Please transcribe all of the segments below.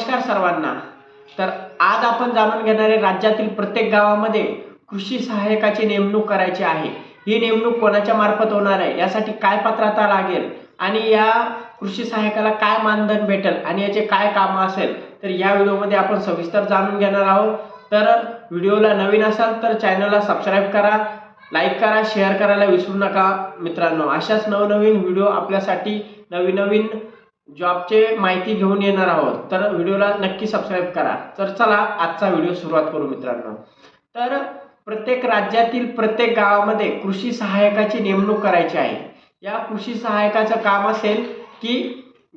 नमस्कार सर्वांना. तर आज आपण जाणून घेणारे राज्यातील प्रत्येक गावामध्ये कृषी सहाय्यकाची नेमणूक करायची आहे. ही नेमणूक कोणाच्या मार्फत होणार आहे? यासाठी काय पात्रता लागेल? आणि या कृषी सहाय्यकाला काय मानधन भेटेल? आणि याचे काय कामं असेल? तर या व्हिडिओमध्ये आपण सविस्तर जाणून घेणार आहोत. तर व्हिडिओला नवीन असाल तर चॅनलला सबस्क्राईब करा लाईक करा शेअर करायला विसरू नका मित्रांनो. अशाच नवनवीन व्हिडिओ आपल्यासाठी नवीन नवीन जॉबचे माहिती घेऊन येणार आहोत तर व्हिडिओला नक्की सबस्क्राईब करा. तर चला आजचा व्हिडिओ सुरुवात करू मित्रांनो. तर प्रत्येक राज्यातील प्रत्येक गावामध्ये कृषी सहाय्यकाची नेमणूक करायची आहे. या कृषी सहाय्यकाचं काम असेल की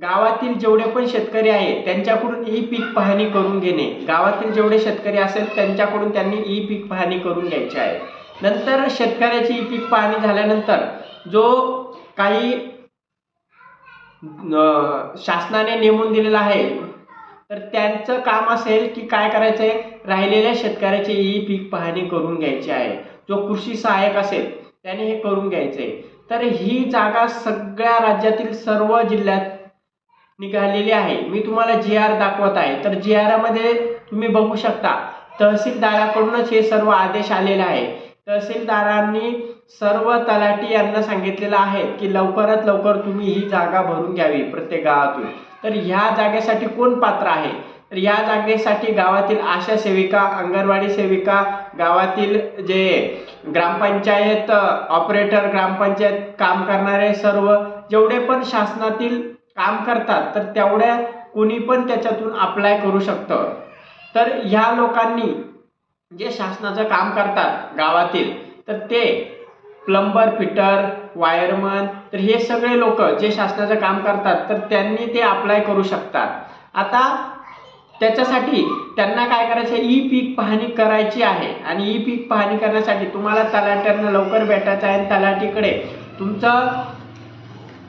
गावातील जेवढे पण शेतकरी आहे त्यांच्याकडून ई पीक पाहणी करून घेणे. गावातील जेवढे शेतकरी असेल त्यांच्याकडून त्यांनी ई पीक पाहणी करून घ्यायची आहे. नंतर शेतकऱ्याची ई पीक पाहणी झाल्यानंतर जो काही शासनाने नेमून दिलेला आहे. तर त्यांचं काम असेल की काय करायचं आहे राहिलेल्या शेतकऱ्याची ई पीक पाहणी करून घ्यायची आहे. जो कृषी सहाय्यक असेल त्याने हे करून घ्यायचे तर ही जागा सगळ्या राज्यातील सर्व जिल्ह्यात निघालेली आहे. मी तुम्हाला जी आर दाखवत आहे. तर जी आरमध्ये तुम्ही बघू शकता तहसीलदाराकडूनच हे सर्व आदेश आलेले आहे. तहसीलदारांनी सर्व तलाठी यांना सांगितलेलं आहे की लवकरात लवकर तुम्ही ही जागा भरून घ्यावी प्रत्येक गावातून तर ह्या जागेसाठी कोण पात्र आहे? तर या जागेसाठी गावातील आशा सेविका अंगणवाडी सेविका गावातील जे ग्रामपंचायत ऑपरेटर ग्रामपंचायत काम करणारे सर्व जेवढे पण शासनातील काम करतात तर तेवढ्या कुणी पण त्याच्यातून अप्लाय करू शकतं. तर ह्या लोकांनी जे शासनाचं काम करतात गावातील तर ते प्लंबर फिटर वायरमन तर हे सगळे लोक जे शासनाचं काम करतात तर त्यांनी ते अप्लाय करू शकतात. आता त्याच्यासाठी त्यांना काय करायचं? ई पीक पाहणी करायची आहे. आणि ई पीक पाहणी करण्यासाठी तुम्हाला तलाट्यांना लवकर भेटायचं आहे. आणि तलाठीकडे तुमचं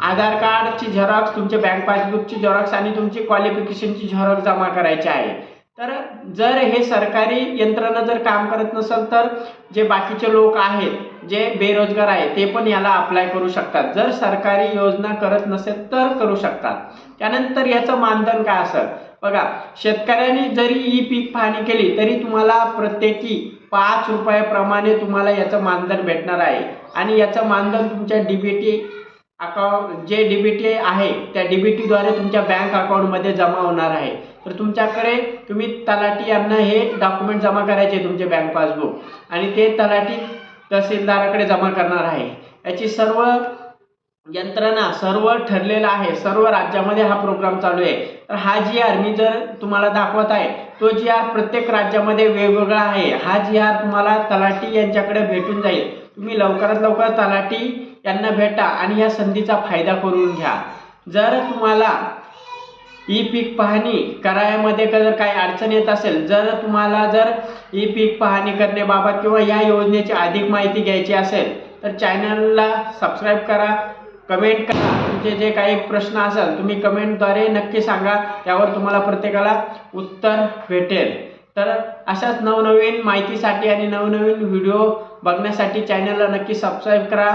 आधार कार्डची झेरॉक्स तुमचे बँक पासबुकची झेरॉक्स आणि तुमची क्वालिफिकेशनची झेरॉक्स जमा करायची आहे. तर जर हे सरकारी यंत्रणा जर काम करत नसेल तर जे बाकीचे लोक आहेत जे बेरोजगार आहेत ते पण याला अप्लाय करू शकतात. जर सरकारी योजना करत नसेल तर करू शकतात. त्यानंतर याचं मानधन काय असेल? बघा शेतकऱ्यांनी जरी ही पीक पाहणी केली तरी तुम्हाला प्रत्येकी पाच रुपयाप्रमाणे तुम्हाला याचं मानधन भेटणार आहे. आणि याचं मानधन तुमच्या डीबीटी अकाउंट जे डीबीटी आहे त्या डीबीटीद्वारे तुमच्या बँक अकाउंटमध्ये जमा होणार आहे. तर तुमच्याकडे तुम्ही तलाठी यांना हे डॉक्युमेंट जमा करायचे तुमचे बँक पासबुक आणि ते तलाठी तहसीलदाराकडे जमा करणार आहे. याची सर्व यंत्रणा सर्व ठरलेलं आहे. सर्व राज्यामध्ये हा प्रोग्राम चालू आहे. तर हा जी आर मी जर तुम्हाला दाखवत आहे तो जी आर प्रत्येक राज्यामध्ये वेगवेगळा आहे. हा जी आर तुम्हाला तलाठी यांच्याकडे भेटून जाईल. तुम्ही लवकरात लवकर तलाठी यांना भेटा आणि या संधीचा फायदा करून घ्या. जर तुम्हाला ई पीक पाहणी करायमध्ये जर काही अडचण येत असेल जर तुम्हाला जर ई पीक पाहणी करण्याबाबत किंवा या योजनेची अधिक माहिती घ्यायची असेल तर चॅनलला सबस्क्राईब करा कमेंट करा. तुमचे जे काही प्रश्न असेल तुम्ही कमेंटद्वारे नक्की सांगा त्यावर तुम्हाला प्रत्येकाला उत्तर भेटेल. तर अशाच नवनवीन माहितीसाठी आणि नवनवीन व्हिडिओ बघण्यासाठी चॅनलला नक्की सबस्क्राईब करा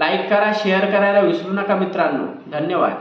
लाईक करा शेअर करायला विसरू नका मित्रांनो. धन्यवाद.